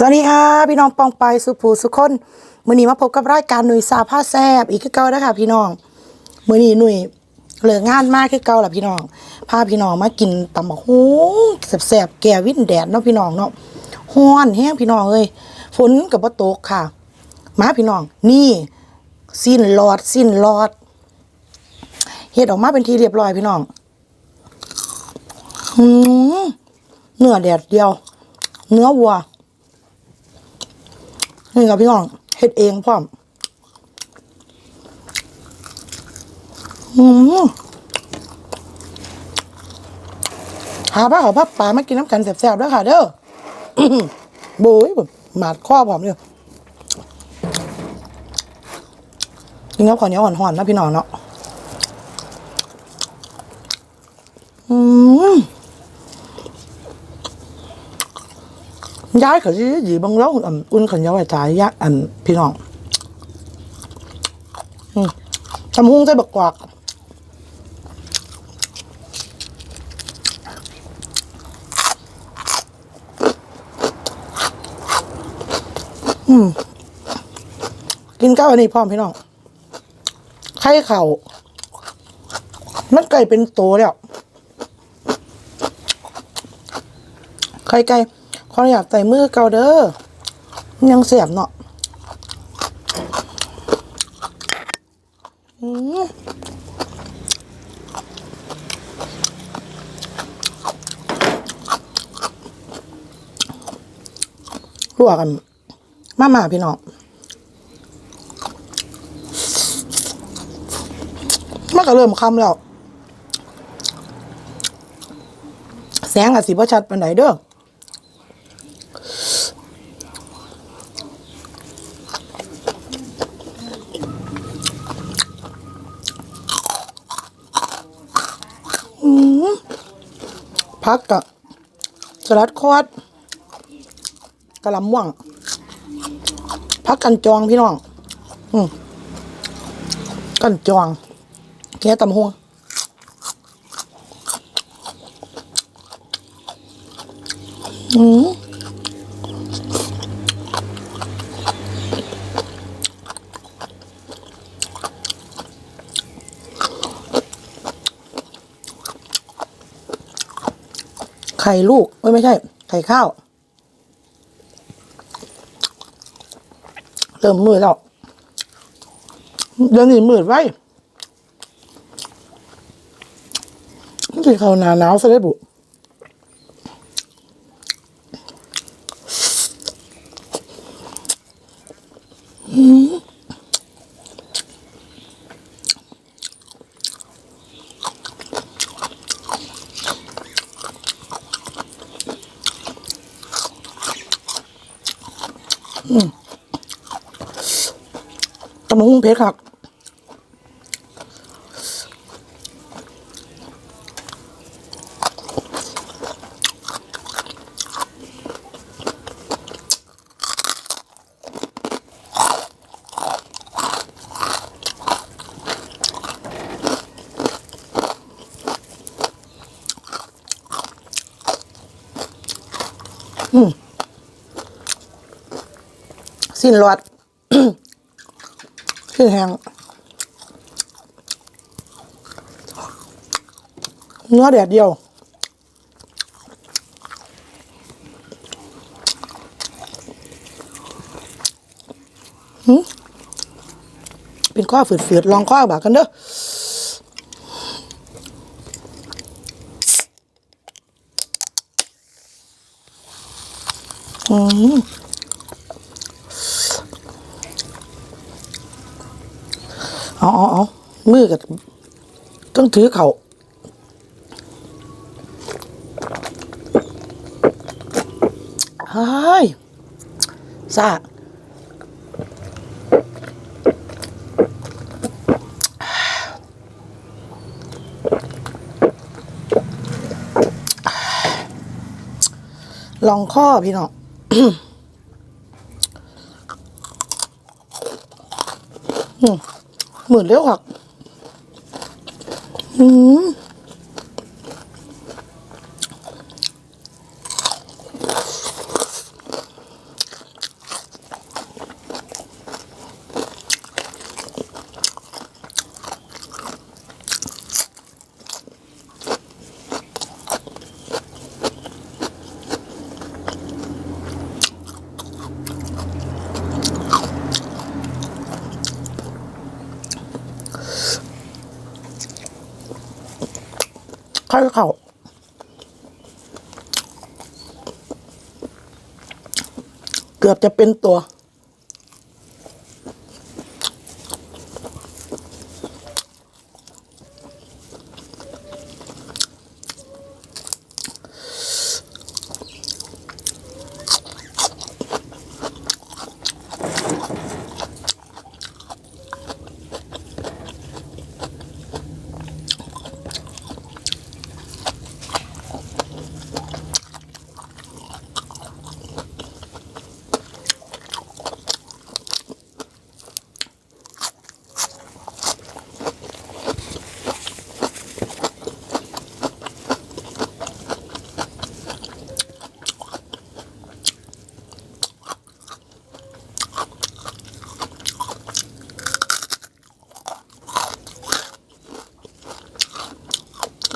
สวัสดีค่ะ พี่น้องปองไปสุภูสุคนมือนี้มาพบกับรายการหนุ่ยซาผ้าแซบอีกคือเก่าแล้วค่ะ พี่น้องมือนี้หนุ่ยเหลืองานมากคือเก่าแหละพี่น้องพาพี่น้องมากินตำบักฮูแสบๆแก่วิ่นแดดเนาะพี่น้องเนาะฮ้อนแห้งพี่น้องเอ้ยฝนกับบ่ตกค่ะ มาพี่น้อง นี่สิ้นหลอดสิ้นหลอดเฮ็ดออกมาเป็นทีเรียบร้อยพี่น้องอืมเนื้อแดดเดียว เนื้อวัว นี่ครับพี่น้องเฮ็ดเองพร้อมหาผ้าขาวผ้าป่ามากินน้ำกันแสบๆด้วยค่ะ เด้อบุ้ยหมาดข้อพร้อมเลยกินกับข้าวเหนียวห่อนๆนะพี่น้องเนาะ ย้ายเขาที่ยีบางแล้วอุ่นอุ่นขันยาวไอ้จ่ายยะอันพี่น้องทำหุ้งใส่บักกวากกินข้าวอันนี้พร้อมพี่น้องไข่เข่ามันไก่เป็นโตแล้วไข่ไก่ ขออนุญาตใส่มือเกาเด้อยังเสียบเนาะอืมลวกกันมาหมาพี่น้องมันก็เริ่มคำแล้ว แสงอาจสิบ่ชัดเปานใดเด้อ พักกับสลัดคอดกระลำม่วงพักกันจองพี่น้อง อืมกันจองแค่ตำหงอืม ข่ลูกไม่ใช่ ไข่ข้าว เริ่มมืดแล้วเดี๋ยวนี้มืดไว้มันข้าหนาหนาวซะได้บุ ตำมะฮุ่งเพชรครับ สิ้นหลอดสิ้นแห้งเนื้อแดดเดียวเป็นข้อฝืดๆลองข้อบากกันเด้ออืม เอาเอาเอามือกับต้องถือเขาเฮ้ยซาลองข้อพี่น้อง หมื่นเลี้ยวหัก อืม อยเขาเกือบจะเป็นตัว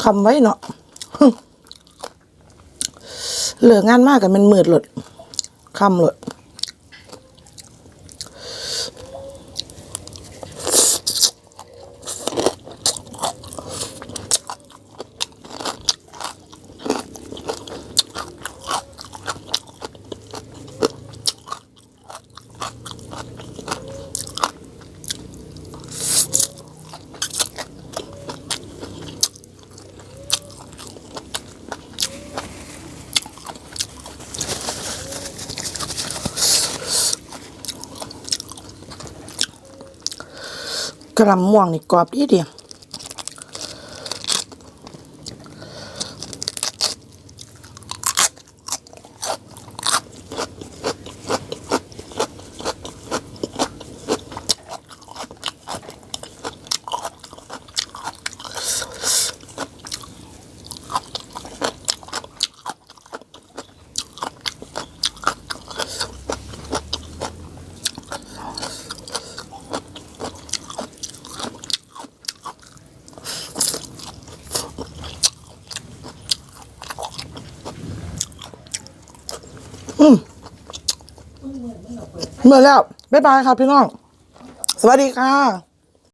คำไว้เนาะเหลืองานมากกับมันมืดหลดคำหลด กระลำม่วงนี่กรอบดีเดียว เมื่อแล้ว บ๊ายบายค่ะพี่น้อง สวัสดีค่ะ